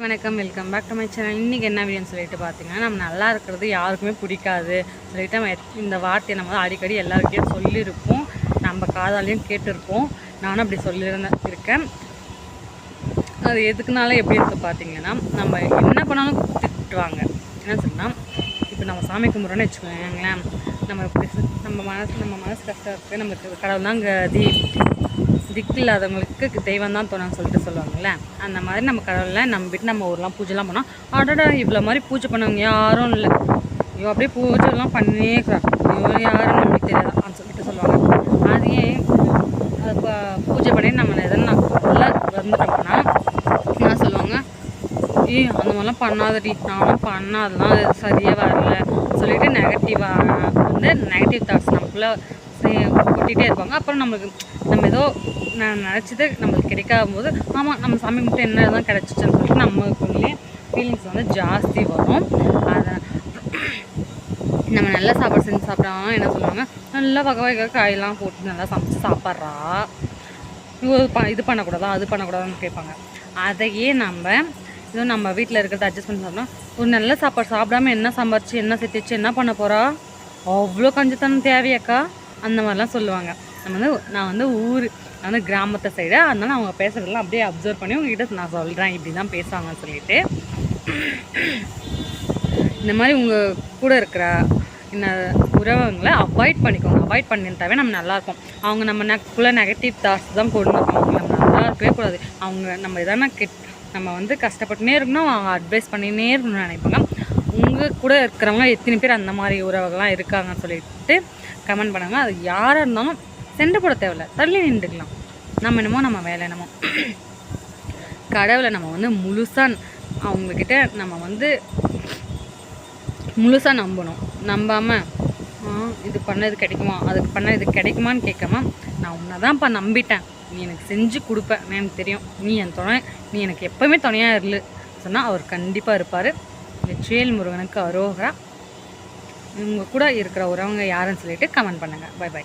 வணக்கம். Welcome back to my channel இன்றைக்கி என்ன வீடியோன்னு சொல்லிட்டு பார்த்தீங்கன்னா நம்ம நல்லா இருக்கிறது யாருக்குமே பிடிக்காது. சொல்லிட்டு நம்ம எத்- இந்த வார்த்தையை நம்ம அடிக்கடி எல்லாருக்கிட்டையும் சொல்லியிருப்போம். நம்ம காதாலையும் கேட்டிருப்போம். நானும் அப்படி சொல்லியிருந்தேன் இருக்கேன். அது எதுக்குனால எப்படி இருக்குது பார்த்தீங்கன்னா நம்ம என்ன பண்ணாலும் திட்டுவாங்க. என்ன சொன்னால் இப்போ நம்ம சாமி கும்பிட்றோன்னு வச்சுக்கோங்களேன். நம்ம இப்படி நம்ம மனசு நம்ம மனசு கஷ்டம் இருக்குது நம்மளுக்கு கடவுள் தான் கதி திக்கு இல்லாதவங்களுக்கு தெய்வம் தான் தோணுன்னு சொல்லிட்டு சொல்லுவாங்கல்ல? அந்த மாதிரி நம்ம கடவுளை நம்பிட்டு நம்ம ஊர்லாம் பூஜைலாம் பண்ணோம். அடடா இவ்வளோ மாதிரி பூஜை பண்ணவங்க யாரும் இல்லை. ஐயோ அப்படியே பூஜைலாம் பண்ணியே இருக்கிறாங்க ஐயோ யாரும் நம்மளுக்கு தெரியாதான்னு சொல்லிட்டு சொல்லுவாங்க. அதையே அது பூஜை பண்ணி நம்ம எதனா நல்லா வந்துட்டோம்னா என்ன சொல்லுவாங்க? ஏய் அந்த மாதிரிலாம் பண்ணாதடி. நானும் பண்ண அதெல்லாம் அது சரியாக வரல. சொல்லிட்டு நெகட்டிவாக வந்து நெகட்டிவ் தாட்ஸ் நமக்குள்ளே கொட்டிகிட்டே இருப்பாங்க. அப்புறம் நம்மளுக்கு நம்ம ஏதோ நான் நினச்சது நம்மளுக்கு கிடைக்காத போது ஆமாம் நம்ம சாமி மட்டும் என்ன தான் கிடச்சிச்சுன்னு சொல்லிட்டு நம்மளுக்குள்ளே ஃபீலிங்ஸ் வந்து ஜாஸ்தி வரும். அதை நம்ம நல்லா சாப்பாடு செஞ்சு சாப்பிட்றாங்க என்ன சொல்லுவாங்க நல்லா வகை வகை காயெல்லாம் போட்டு நல்லா சமைச்சு சாப்பிட்றா. இது ப- இது பண்ணக்கூடாதா அது பண்ணக்கூடாதான்னு கேட்பாங்க. அதையே நம்ம இதுவும் நம்ம வீட்டில் இருக்கிறத அட்ஜஸ்ட் பண்ணி சாப்பிட்டோம் ஒரு நல்ல சாப்பாடு சாப்பிடாம என்ன சம்பாரிச்சு என்ன சேர்த்து வச்சு என்ன பண்ண போகிறா அவ்வளோ கஞ்சித்தனம் தேவையாக்கா? அந்த மாதிரிலாம் சொல்லுவாங்க. நம்ம வந்து நான் வந்து ஊர் நான் வந்து கிராமத்தை சைடு அதனால அவங்க பேசுறதெல்லாம் அப்படியே அப்சர்வ் பண்ணி உங்ககிட்ட நான் சொல்கிறேன் இப்படி தான் பேசுவாங்கன்னு சொல்லிட்டு. இந்த மாதிரி உங்கள் கூட இருக்கிற இந்த உறவுங்களை அவாய்ட் பண்ணிக்கோங்க. அவாய்ட் பண்ணிட்டாவே நம்ம நல்லாயிருக்கும் அவங்க நம்ம நக்குள்ளே நெகட்டிவ் தாட்ஸ் தான் கொண்டு வருவாங்க நம்ம நல்லா இருக்கவே கூடாது. அவங்க நம்ம எதனா கெட் நம்ம வந்து கஷ்டப்பட்டுனே இருக்கணும் அவங்க அட்வைஸ் பண்ணினே இருக்கணும்னு நினைப்பாங்க. உங்கள் கூட இருக்கிறவங்க எத்தனை பேர் அந்த மாதிரி உறவுகள்லாம் இருக்காங்கன்னு சொல்லிட்டு கமெண்ட் பண்ணுங்கள் அது யாராக இருந்தாலும் சென்று போட தேவையில்ல. தள்ளி நின்றுக்கலாம். நம்ம என்னமோ நம்ம வேலை என்னமோ. கடவுளை நம்ம வந்து முழுசாக அவங்கக்கிட்ட நம்ம வந்து முழுசாக நம்பணும். நம்பாமல் இது பண்ண இது கிடைக்குமா? அதுக்கு பண்ண இது கிடைக்குமான்னு கேட்காம நான் உன்னை தான்ப்பா நம்பிட்டேன். நீ எனக்கு செஞ்சு கொடுப்பேன் எனக்கு தெரியும். நீ என் துணை. நீ எனக்கு எப்போவுமே துணையாக இரு. சொன்னால் அவர் கண்டிப்பாக இருப்பார். வெற்றிவேல் முருகனுக்கு அரோகரா. உங்கள் கூட இருக்கிற உறவங்க யாருன்னு சொல்லிட்டு கமெண்ட் பண்ணுங்கள் பை பை